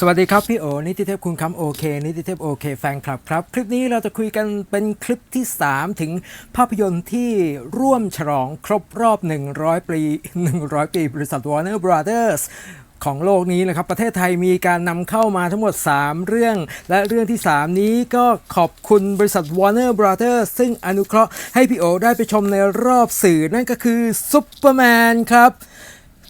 สวัสดีครับพี่โอนิติเทพคุณคำโอเคนิติเทพโอเคแฟนคลับครับ คลิปนี้เราจะคุยกันเป็นคลิปที่ 3 ถึงภาพยนตร์ที่ร่วมฉลองครบรอบ 100 ปี 100 ปี บริษัท Warner Brothers ของโลกนี้นะครับประเทศไทยมีการนำเข้ามาทั้งหมด 3 เรื่อง และเรื่องที่ 3 นี้ก็ขอบคุณบริษัท Warner Brothers ซึ่งอนุเคราะห์ให้พี่โอได้ไปชมในรอบสื่อนั่นก็คือซุปเปอร์แมนครับ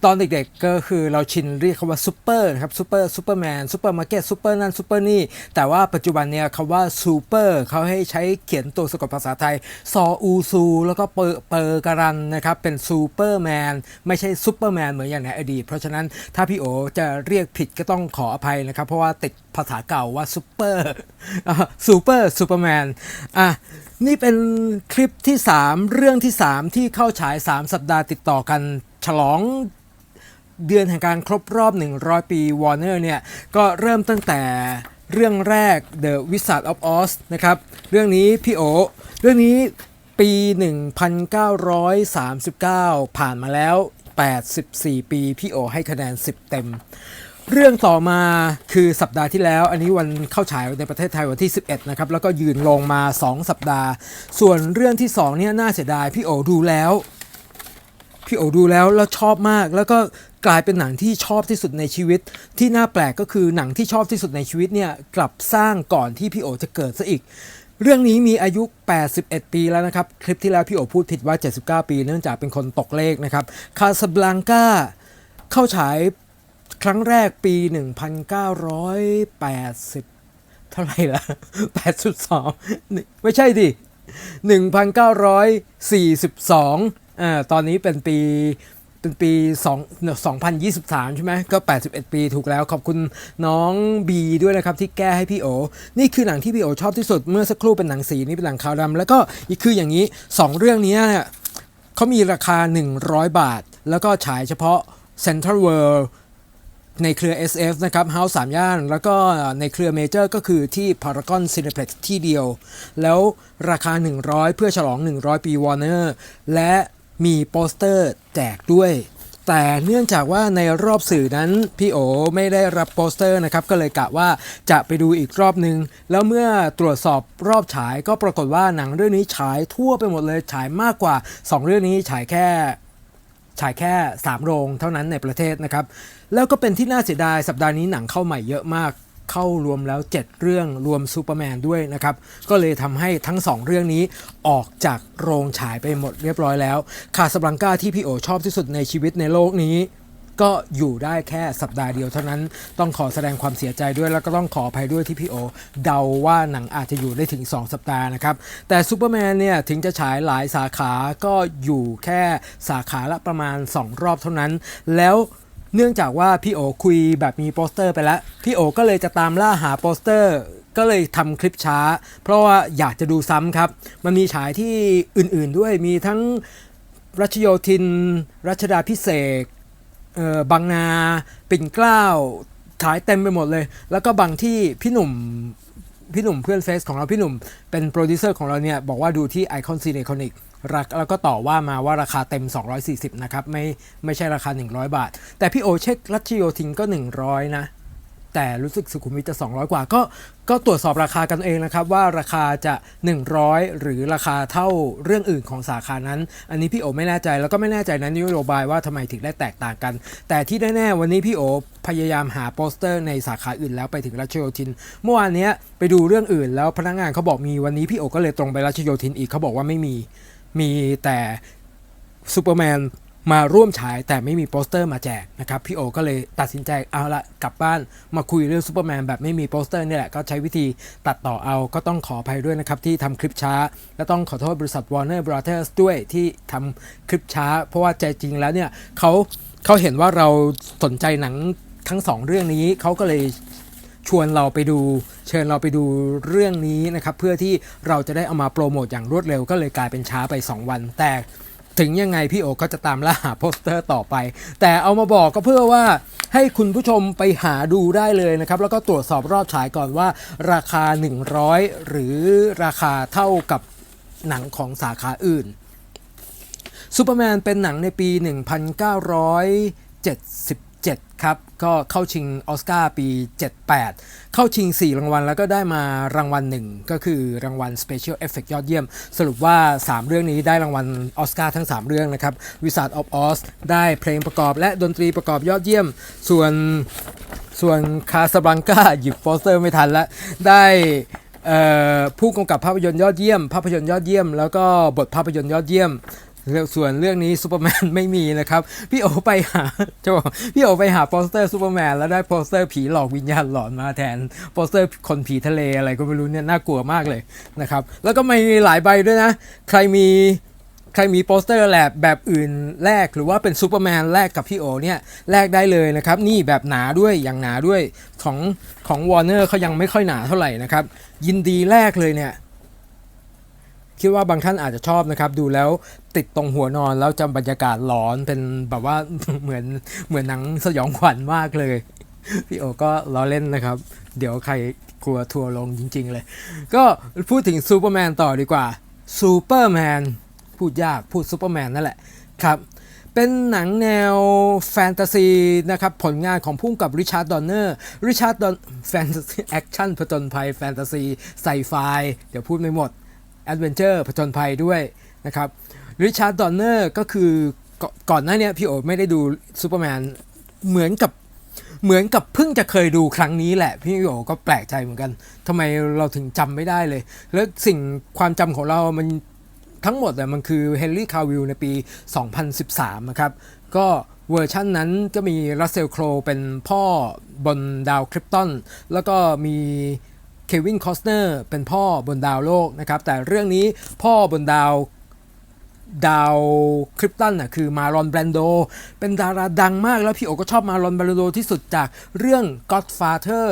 ตอนเด็กๆก็คือเราชินเรียกคำว่าซูเปอร์นะครับซูเปอร์ซูเปอร์แมนซูเปอร์มาร์เก็ตซูเปอร์นั่นซูเปอร์นี่ แต่ว่าปัจจุบันเนี่ยคำว่าซูเปอร์เขาให้ใช้เขียนตัวสะกดภาษาไทย ซออูซู แล้วก็เปอร์เปอร์การันนะครับเป็นซูเปอร์แมนไม่ใช่ซูเปอร์แมนเหมือนอย่างในอดีต เพราะฉะนั้นถ้าพี่โอจะเรียกผิดก็ต้องขออภัยนะครับ เพราะว่าติดภาษาเก่าว่าซูเปอร์ซูเปอร์ซูเปอร์แมนอะนี่เป็นคลิปที่ 3 เรื่องที่ 3 ที่เข้าฉาย 3 สัปดาห์ติดต่อกันฉลอง เดือนแห่งการครบรอบ 100 ปี Warner เนี่ย ก็เริ่มตั้งแต่เรื่องแรก The Wizard of Oz นะครับ เรื่องนี้พี่โอ เรื่องนี้ปี 1939 ผ่านมาแล้ว 84 ปี พี่โอให้คะแนน 10 เต็ม เรื่องต่อมาคือสัปดาห์ที่แล้ว อันนี้วันเข้าฉายในประเทศไทยวันที่ 11 นะครับ แล้วก็ยืนลงมา 2 สัปดาห์ ส่วนเรื่องที่ 2 เนี่ยน่าเสียดาย พี่โอดูแล้ว พี่โอดูแล้วแล้วชอบมาก แล้วก็ กลายเป็นหนังที่ชอบที่สุดในชีวิต ที่น่าแปลกก็คือหนังที่ชอบที่สุดในชีวิตเนี่ยกลับสร้างก่อนที่พี่โอจะเกิดซะอีก เรื่องนี้มีอายุ 81 ปีแล้วนะครับ คลิปที่แล้วพี่โอพูดผิดว่า 79 ปี เนื่องจากเป็นคนตกเลขนะครับคาสบลังกาเข้าฉายครั้งแรกปี 1980 เท่าไหร่ละ8.2 ไม่ใช่ดิ 1942อ่าตอนนี้เป็นปี เป็นปี2 2023 ใช่ไหมก็ 81 ปีถูกแล้วขอบคุณน้องบีด้วยนะครับ ที่แก้ให้พี่โอ นี่คือหนังที่พี่โอชอบที่สุดเมื่อสักครู่เป็นหนังสีนี่เป็นหนังขาวดำแล้วก็อีกคืออย่างนี้ 2 เรื่องนี้เนี่ยเขามีราคา 100 บาท แล้วก็ฉายเฉพาะ Central World ในเครือ SF นะครับ House 3ย่าน แล้วก็ในเครือเมเจอร์ก็คือที่ Paragon Cineplex ที่เดียว แล้วราคา 100 เพื่อฉลอง 100 ปี Warner และ มีโปสเตอร์แจกด้วย แต่เนื่องจากว่าในรอบสื่อนั้น พี่โอไม่ได้รับโปสเตอร์นะครับ ก็เลยกะว่าจะไปดูอีกรอบนึงแล้วเมื่อตรวจสอบรอบฉายก็ปรากฏว่าหนังเรื่องนี้ฉายทั่วไปหมดเลยฉายมากกว่า 2 เรื่องนี้ฉายแค่ฉายแค่ 3 โรงเท่านั้นในประเทศนะครับ แล้วก็เป็นที่น่าเสียดายสัปดาห์นี้หนังเข้าใหม่เยอะมาก เข้ารวมแล้ว 7 เรื่องรวมซูเปอร์แมนด้วยนะครับ ก็เลยทำให้ทั้ง 2 เรื่องนี้ออกจากโรงฉายไปหมดเรียบร้อยแล้วคาสบลังกาที่พี่โอชอบที่สุดในชีวิตในโลกนี้ก็อยู่ได้แค่สัปดาห์เดียวเท่านั้น ต้องขอแสดงความเสียใจด้วย แล้วก็ต้องขออภัยด้วยที่พี่โอ เดาว่าหนังอาจจะอยู่ได้ถึง 2 สัปดาห์นะครับ แต่ซูเปอร์แมนเนี่ย ถึงจะฉายหลายสาขา ก็อยู่แค่สาขาละประมาณ 2 รอบเท่านั้น แล้ว เนื่องจากว่าพี่โอคุยแบบมีโปสเตอร์ไปแล้ว พี่โอก็เลยจะตามล่าหาโปสเตอร์ ก็เลยทำคลิปช้า เพราะว่าอยากจะดูซ้ำครับ มันมีฉายที่อื่นๆด้วยมีทั้งรัชโยธิน รัชดาพิเศษเออบางนา ปิ่นเกล้าฉายเต็มไปหมดเลย แล้วก็บางที่พี่หนุ่ม พี่หนุ่มเพื่อนเฟซของเราพี่หนุ่มเป็นโปรดิวเซอร์ของเราเนี่ยบอกว่าดูที่ไอคอนซีเนคอนิกรักแล้วก็ต่อว่ามาว่าราคาเต็ม 240 นะครับ ไม่ไม่ใช่ราคา 100 บาท แต่พี่โอเช็ครัชโยธินก็ 100 นะ แต่รู้สึกสุขุมวิทจะ 200 กว่า ก็ก็ตรวจสอบราคากันเองนะครับว่าราคาจะ 100 หรือราคาเท่าเรื่องอื่นของสาขานั้น อันนี้พี่โอไม่แน่ใจแล้วก็ไม่แน่ใจนะนโยบายว่าทำไมถึงได้แตกต่างกัน แต่ที่แน่ๆวันนี้พี่โอพยายามหาโปสเตอร์ในสาขาอื่นแล้วไปถึงรัชโยธิน เมื่อวานนี้ไปดูเรื่องอื่น แล้วพนักงานเขาบอกมีวันนี้พี่โอก็เลยตรงไปรัชโยธินอีกเขาบอกว่าไม่มีมีแต่ซูเปอร์แมน มาร่วมฉายแต่ไม่มีโปสเตอร์มาแจกนะครับพี่โอก็เลยตัดสินใจเอาละกลับบ้านมาคุยเรื่องซูเปอร์แมนแบบไม่มีโปสเตอร์นี่แหละก็ใช้วิธีตัดต่อเอาก็ต้องขออภัยด้วยนะครับที่ทำคลิปช้า และต้องขอโทษบริษัท Warner Brothers ด้วยที่ทำคลิปช้า เพราะว่าใจจริงแล้วเนี่ยเขาเขาเห็นว่าเราสนใจหนังทั้งสองเรื่องนี้เขาก็เลยชวนเราไปดูเชิญเราไปดูเรื่องนี้นะครับเพื่อที่เราจะได้เอามาโปรโมทอย่างรวดเร็วก็เลยกลายเป็นช้าไป 2 วัน แต่ ถึงยังไงพี่โอก็จะตามล่าหาโปสเตอร์ต่อไป แต่เอามาบอกก็เพื่อว่าให้คุณผู้ชมไปหาดูได้เลยนะครับ แล้วก็ตรวจสอบรอบฉายก่อนว่า ราคา 100 หรือราคาเท่ากับหนังของสาขาอื่นซูเปอร์แมนเป็นหนังในปี 1977 7 ครับ ก็เข้าชิงออสการ์ปี 78 เข้าชิง 4 รางวัล แล้วก็ได้มารางวัลหนึ่งก็คือรางวัล Special Effect ยอดเยี่ยม สรุปว่า 3 เรื่องนี้ได้รางวัลออสการ์ทั้ง 3 เรื่องนะครับ Wizard of Oz ได้เพลงประกอบและดนตรีประกอบยอดเยี่ยม ส่วนส่วนคาสบังกาหยิบโปสเตอร์ไม่ทันแล้วได้ผู้กำกับภาพยนตร์ยอดเยี่ยม ภาพยนตร์ยอดเยี่ยม แล้วก็บทภาพยนตร์ยอดเยี่ยม ส่วนเรื่องนี้ซูเปอร์แมนไม่มีนะครับ พี่โอไปหาจะบอกพี่โอไปหาโปสเตอร์ซูเปอร์แมนแล้วได้โปสเตอร์ผีหลอกวิญญาณหลอนมาแทนโปสเตอร์คนผีทะเลอะไรก็ไม่รู้เนี่ยน่ากลัวมากเลยนะครับ แล้วก็มีหลายใบด้วยนะ ใครมีใครมีโปสเตอร์แลบแบบอื่นแลกหรือว่าเป็นซูเปอร์แมนแลกกับพี่โอเนี่ยแลกได้เลยนะครับ นี่แบบหนาด้วยอย่างหนาด้วยของของวอร์เนอร์เขายังไม่ค่อยหนาเท่าไหร่นะครับ ยินดีแลกเลยเนี่ย คิดว่าบางท่านอาจจะชอบนะครับ ดูแล้วติดตรงหัวนอนแล้วจำบรรยากาศหลอนเป็นแบบว่าเหมือนเหมือนหนังสยองขวัญมากเลย พี่โอก็ล้อเล่นนะครับ เดี๋ยวใครกลัวทัวร์ลงจริง ๆ เลย ก็พูดถึงซูเปอร์แมนต่อดีกว่าซูเปอร์แมนพูดยากพูดซูเปอร์แมนนั่นแหละครับเป็นหนังแนวแฟนตาซีนะครับ ผลงานของพุ่มกับริชาร์ดดอนเนอร์ริชาร์ดดอนแฟนตาซีแอคชั่นผจญภัยแฟนตาซีไซไฟเดี๋ยวพูดไม่หมด แอดเวนเจอร์ผจญภัยด้วยนะครับริชาร์ดดอนเนอร์ก็คือก่อนหน้านี้พี่โอไม่ได้ดูซูเปอร์แมนเหมือนกับเหมือนกับเพิ่งจะเคยดูครั้งนี้แหละ พี่โอก็แปลกใจเหมือนกันทำไมเราถึงจำไม่ได้เลย แล้วสิ่งความจำของเรามันทั้งหมดอะมันคือเฮนรี่คาวิลในปี 2013 นะครับ ก็เวอร์ชันนั้นก็มีรัสเซลโครเป็นพ่อบนดาวคริปตันแล้วก็มี เควินคอสเนอร์เป็นพ่อบนดาวโลกนะครับ แต่เรื่องนี้พ่อบนดาวดาวคริปตันน่ะคือมารอนแบรนโด เป็นดาราดังมากแล้วพี่โอก็ชอบมารอนแบรนโดที่สุดจากเรื่อง Godfather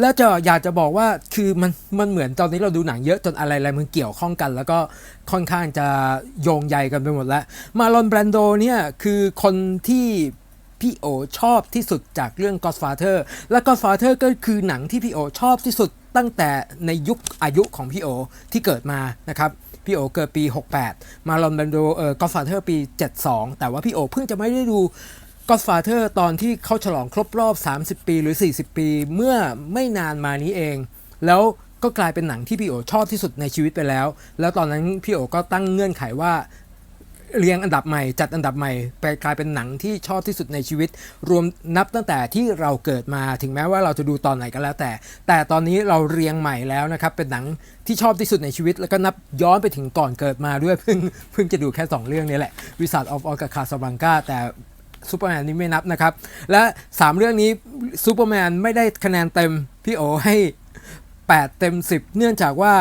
แล้วจะอยากจะบอกว่าคือมันมันเหมือนตอนนี้เราดูหนังเยอะจนอะไรอะไรมันเกี่ยวข้องกัน แล้วก็ค่อนข้างจะโยงใยกันไปหมดแล้ว มารอนแบรนโดเนี่ยคือคนที่พี่โอชอบที่สุดจากเรื่อง Godfather และ Godfather ก็คือหนังที่พี่โอชอบที่สุด ตั้งแต่ในยุคอายุของพี่โอที่เกิดมานะครับพี่โอเกิดปี 68 มาลอนแบนโดเอ่อ Godfather ปี 72 แต่ว่าพี่โอเพิ่งจะไม่ได้ดู Godfather ตอนที่เขาฉลองครบรอบ 30 ปีหรือ 40 ปี เมื่อไม่นานมานี้เอง แล้วก็กลายเป็นหนังที่พี่โอชอบที่สุดในชีวิตไปแล้ว แล้วตอนนั้นพี่โอก็ตั้งเงื่อนไขว่า เรียงอันดับใหม่จัดอันดับใหม่ไปกลายเป็นหนังที่ชอบที่สุดในชีวิต รวมนับตั้งแต่ที่เราเกิดมาถึงแม้ว่าเราจะดูตอนไหนก็แล้วแต่ แต่ตอนนี้เราเรียงใหม่แล้วนะครับเป็นหนังที่ชอบที่สุดในชีวิต แล้วก็นับย้อนไปถึงก่อนเกิดมาด้วยเพิ่งเพิ่งจะดูแค่ 2 เรื่องนี้แหละวิสัทออฟออกับคาสบังกาแต่ซูเปอร์แมนนี่ไม่นับนะครับ และ 3 เรื่องนี้ซูเปอร์แมนไม่ได้คะแนนเต็ม พี่โอให้ 8 เต็ม 10 เนื่องจากว่า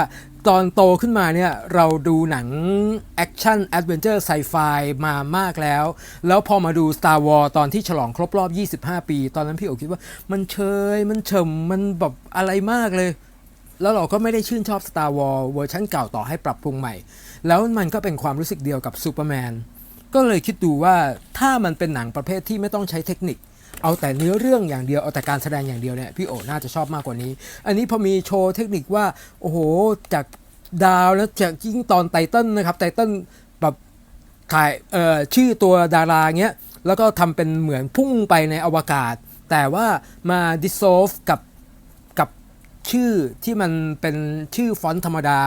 ตอนโตขึ้นมาเนี่ยเราดูหนังแอคชั่นแอดเวนเจอร์ไซไฟมามากแล้ว แล้วพอมาดู Star Wars ตอนที่ฉลองครบรอบ 25 ปี ตอนนั้นพี่โอคิดว่ามันเชย มันเฉมมันแบบอะไรมากเลย แล้วเราก็ไม่ได้ชื่นชอบ Star Wars เวอร์ชันเก่าต่อให้ปรับปรุงใหม่ แล้วมันก็เป็นความรู้สึกเดียวกับซูเปอร์แมนก็เลยคิดดูว่าถ้ามันเป็นหนังประเภทที่ไม่ต้องใช้เทคนิค เอาแต่เนื้อเรื่องอย่างเดียวเอาแต่การแสดงอย่างเดียวเนี่ยพี่โอน่าจะชอบมากกว่านี้ อันนี้พอมีโชว์เทคนิคว่า โอ้โห จากดาวแล้วจากยิ่งตอนไตเติ้ลนะครับไตเติ้ลแบบถ่ายเอ่อชื่อตัวดาราเงี้ยแล้วก็ทำเป็นเหมือนพุ่งไปในอวกาศ แต่ว่ามา dissolve กับกับชื่อที่มันเป็นชื่อฟอนต์ธรรมดา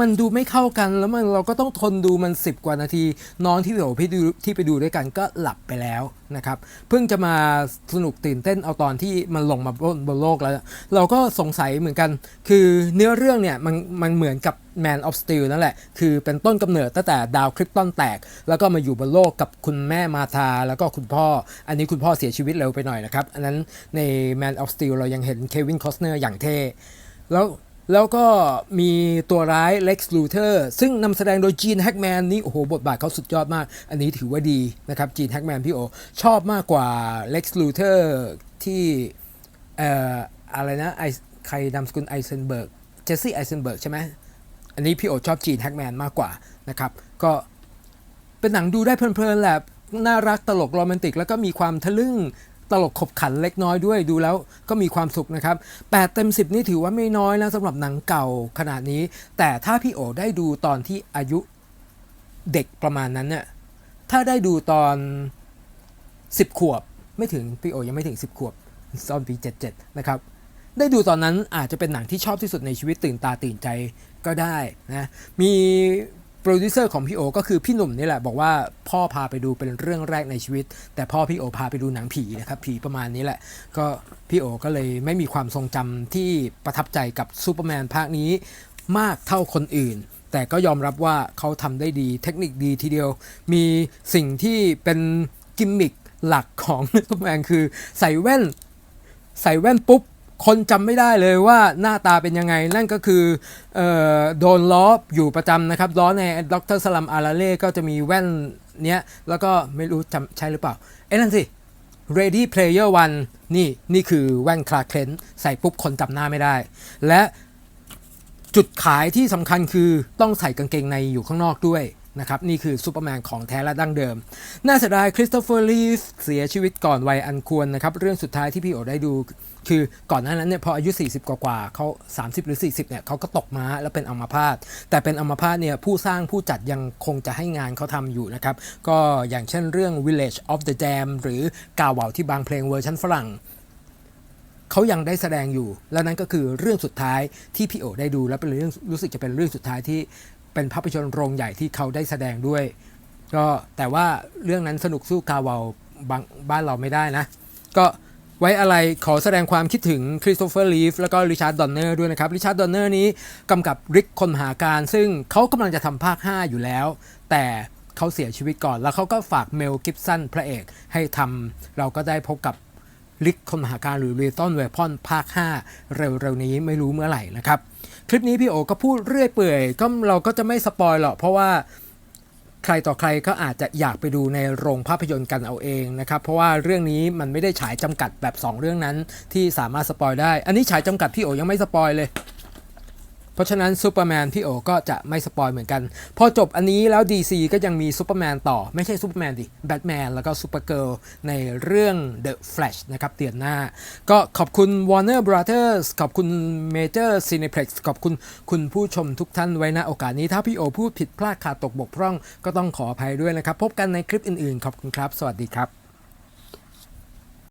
มันดูไม่เข้ากันแล้วมันเราก็ต้องทนดูมัน 10 กว่านาที น้องที่ไปพี่ดูที่ไปดูด้วยกันก็หลับไปแล้วนะครับเพิ่งจะมาสนุกตื่นเต้นเอาตอนที่มันลงมาบนบนโลกแล้ว เราก็สงสัยเหมือนกัน คือเนื้อเรื่องเนี่ยมันมันเหมือนกับ Man of Steel นั่นแหละ คือเป็นต้นกำเนิดตั้งแต่ดาวคริปตันแตก แล้วก็มาอยู่บนโลกกับคุณแม่มาธาแล้วก็คุณพ่อ อันนี้คุณพ่อเสียชีวิตเร็วไปหน่อยนะครับ อันนั้นใน Man of Steel เรายังเห็นเควินคอสเนอร์อย่างเท่แล้ว แล้วก็มีตัวร้าย Lex Luthor ซึ่งนำแสดงโดยจีนแฮกแมนนี่โอ้โห บทบาทเขาสุดยอดมาก อันนี้ถือว่าดีนะครับจีนแฮกแมนพี่โอ ชอบมากกว่า Lex Luthor ที่เอ่ออะไรนะไอใครนามสกุลไอเซนเบิร์กเจสซี่ไอเซนเบิร์กใช่ไหมอันนี้พี่โอชอบจีนแฮกแมนมากกว่านะครับ ก็เป็นหนังดูได้เพลินๆแหละน่ารักตลกโรแมนติก แล้วก็มีความทะลึ่ง ตลกขบขันเล็กน้อยด้วยดูแล้วก็มีความสุขนะครับ8เต็ม 10 นี่ถือว่าไม่น้อยนะสำหรับหนังเก่าขนาดนี้ แต่ถ้าพี่โอได้ดูตอนที่อายุเด็กประมาณนั้นเนี่ยถ้าได้ดูตอน 10 ขวบ ไม่ถึงพี่โอยังไม่ถึง 10 ขวบตอนปี 77 นะครับ ได้ดูตอนนั้นอาจจะเป็นหนังที่ชอบที่สุดในชีวิตตื่นตาตื่นใจก็ได้นะมี ปรดิวเซอร์ของพี่โอก็คือพี่หนุ่มนี่แหละบอกว่าพ่อพาไปดูเป็นเรื่องแรกในชีวิต แต่พ่อพี่โอพาไปดูหนังผีนะครับผีประมาณนี้แหละ ก็พี่โอก็เลยไม่มีความทรงจำที่ประทับใจกับซูเปอร์แมนภาคนี้มากเท่าคนอื่น แต่ก็ยอมรับว่าเขาทำได้ดีเทคนิคดีทีเดียว มีสิ่งที่เป็นกิมมิคหลักของซูเปอร์แมนคือใส่แว่น ใส่แว่นปุ๊บ คนจำไม่ได้เลยว่าหน้าตาเป็นยังไง นั่นก็คือออโดนล้ออยู่ประจำนะครับ ล้อในด็อกเตอร์สลัมอาราเล่ก็จะมีแว่นเนี้ย แล้วก็ไม่รู้จำใช่หรือเปล่า เอ้นั่นสิ Ready Player One นี่นี่คือแว่นคลาเคนใส่ปุ๊บคนจำหน้าไม่ได้ และจุดขายที่สำคัญคือต้องใส่กางเกงในอยู่ข้างนอกด้วย นะครับนี่คือซูเปอร์แมนของแท้และดั้งเดิม น่าเสียดายคริสโตเฟอร์ลีฟเสียชีวิตก่อนวัยอันควรนะครับเรื่องสุดท้ายที่พี่โอได้ดู คือก่อนหน้านั้นเนี่ยพออายุ 40 กว่าๆเขา 30 หรือ 40เนี่ยเขาก็ตกม้าแล้วเป็นอัมพาตแต่เป็นอัมพาตเนี่ยผู้สร้างผู้จัดยังคงจะให้งานเขาทำอยู่นะครับ ก็อย่างเช่นเรื่อง Village of the Dam หรือกาวาวที่บางเพลงเวอร์ชันฝรั่งเขายังได้แสดงอยู่ และนั่นก็คือเรื่องสุดท้ายที่พี่โอได้ดู และเป็นเรื่องรู้สึกจะเป็นเรื่องสุดท้ายที่ เป็นภาพยนตร์โรงใหญ่ที่เขาได้แสดงด้วย ก็แต่ว่าเรื่องนั้นสนุกสู้กาวาวบางบ้านเราไม่ได้นะ ก็ไว้อะไรขอแสดงความคิดถึงคริสโตเฟอร์ลีฟแล้วก็ริชาร์ดดอนเนอร์ด้วยนะครับริชาร์ดดอนเนอร์นี้กำกับริกคนหาการซึ่งเขากำลังจะทำภาค 5 อยู่แล้ว แต่เขาเสียชีวิตก่อนแล้วเขาก็ฝากเมลกิฟสันพระเอกให้ทำเราก็ได้พบกับลิกคนมหาการหรือเรตอนเวพอนภาค 5 เร็วๆนี้ไม่รู้เมื่อไหร่นะครับ คลิปนี้พี่โอก็พูดเรื่อยเปื่อยก็เราก็จะไม่สปอยหรอกเพราะว่าใครต่อใครก็อาจจะอยากไปดูในโรงภาพยนตร์กันเอาเองนะครับ เพราะว่าเรื่องนี้มันไม่ได้ฉายจำกัดแบบ 2 เรื่องนั้นที่สามารถสปอยได้ อันนี้ฉายจำกัดพี่โอยังไม่สปอยเลย เพราะฉะนั้นซูเปอร์แมนพี่โอก็จะไม่สปอยเหมือนกัน พอจบอันนี้แล้ว DC ก็ยังมีซูเปอร์แมนต่อ ไม่ใช่ซูเปอร์แมนดิแบทแมนแล้วก็ซูเปอร์เกิลในเรื่อง The Flash นะครับเดือนหน้า ก็ขอบคุณ Warner Brothers ขอบคุณ Major Cineplex ขอบคุณคุณผู้ชมทุกท่านไว้ณโอกาสนี้ถ้าพี่โอพูดผิดพลาดขาดตกบกพร่อง ก็ต้องขออภัยด้วยนะครับ พบกันในคลิปอื่นๆ ขอบคุณครับ สวัสดีครับ